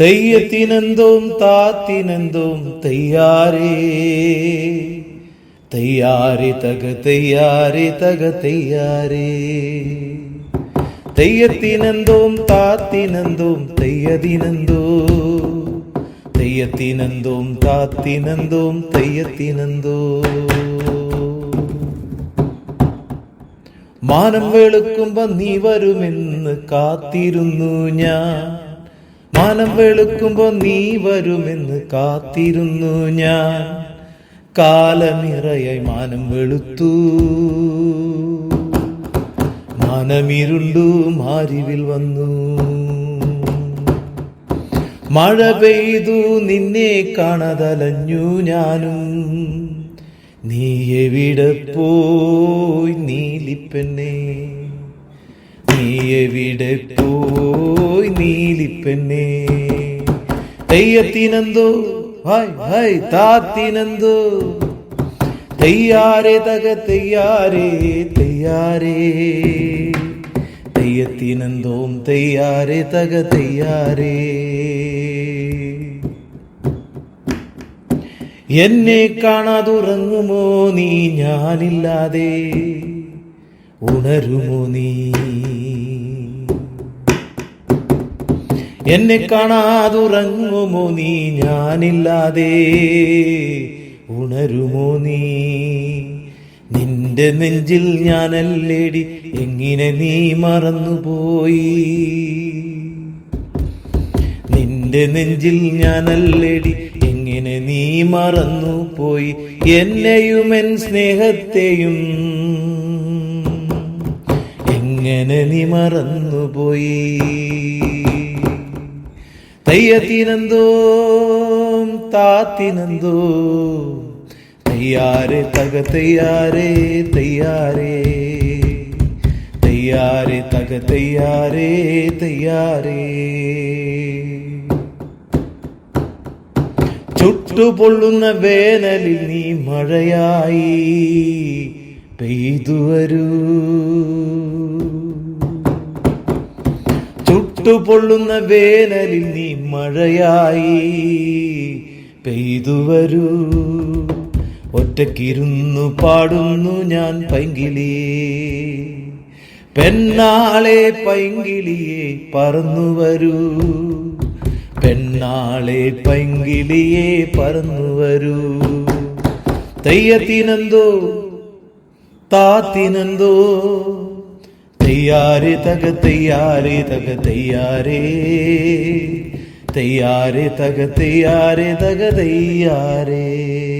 തെയ്യത്തിനെന്തോം താത്തിനെന്തും തെയ്യാരേ തയ്യാറി തക തയ്യാറി തക തെയ്യാരേ തെയ്യത്തിനെന്തും താത്തിനെന്തും തെയ്യതിനെന്തോ. തെയ്യത്തിനെന്തും താത്തിനെന്തും തെയ്യത്തിനെന്തോ. മാനം വെളുക്കുമ്പോ നീ വരുമെന്ന് കാത്തിരുന്നു ഞാൻ. മാനം വെളുക്കുമ്പോ നീ വരുമെന്ന് കാത്തിരുന്നു ഞാൻ. കാലമിറയായി മാനം വെളുത്തു. മാനമിരുണ്ടു മാരിവിൽ വന്നു. മഴ പെയ്തു നിന്നെ കാണതലഞ്ഞു ഞാനും. നീ എവിടെ പോയി നീലിപ്പെന്നെ നീ എവിടെ പോയി നീലിപ്പന്നെ തെയ്യത്തിനെന്തോ ഹായ് ഹായ് താത്തിനെന്തോ? തെയ്യാരെ തക തെയ്യാരെ തെയ്യാരെ. തെയ്യത്തിനെന്തോം തെയ്യാരെ തക തെയ്യാരേ. എന്നെ കാണാതുറങ്ങുമോ നീ ഞാനില്ലാതെ? ഉണരുമോ നീ എന്നെ കാണാതുറങ്ങുമോ നീ? ഞാനില്ലാതെ ഉണരുമോ നീ? നിന്റെ നെഞ്ചിൽ ഞാനല്ലേടി എങ്ങനെ നീ മറന്നുപോയി? നിന്റെ നെഞ്ചിൽ ഞാനല്ലേടി എങ്ങനെ നീ മറന്നു പോയി എന്നെയും എൻ സ്നേഹത്തെയും എങ്ങനെ നീ മറന്നുപോയി? തെയ്യത്തിനെന്തോ താത്തിനെന്തോ. തെയ്യാരെ തക തയ്യാറെ തയ്യാറെ. തെയ്യാരെ തക തയ്യാറെ തെയ്യാരേ ചുട്ടുപൊള്ളുന്ന വേനലിൽ നീ മഴയായി പെയ്തു വരൂ. ചുട്ടുപൊള്ളുന്ന വേനലിൽ നീ മഴയായി പെയ്തു വരൂ ഒറ്റക്കിരുന്നു പാടുന്നു ഞാൻ പൈങ്കിളിയേ പെണ്ണാളെ പൈങ്കിളിയെ പറന്നു വരൂ പെണ്ണാളെ പൈങ്കിളിയെ പറന്നു വരൂ തെയ്യത്തിനെന്തോ താത്തിനെന്തോ തെയ്യാരെ തക തെയ്യാരെ തക തയ്യാറേ. തെയ്യാരെ തക തെയ്യാരെ തക തെയ്യാരേ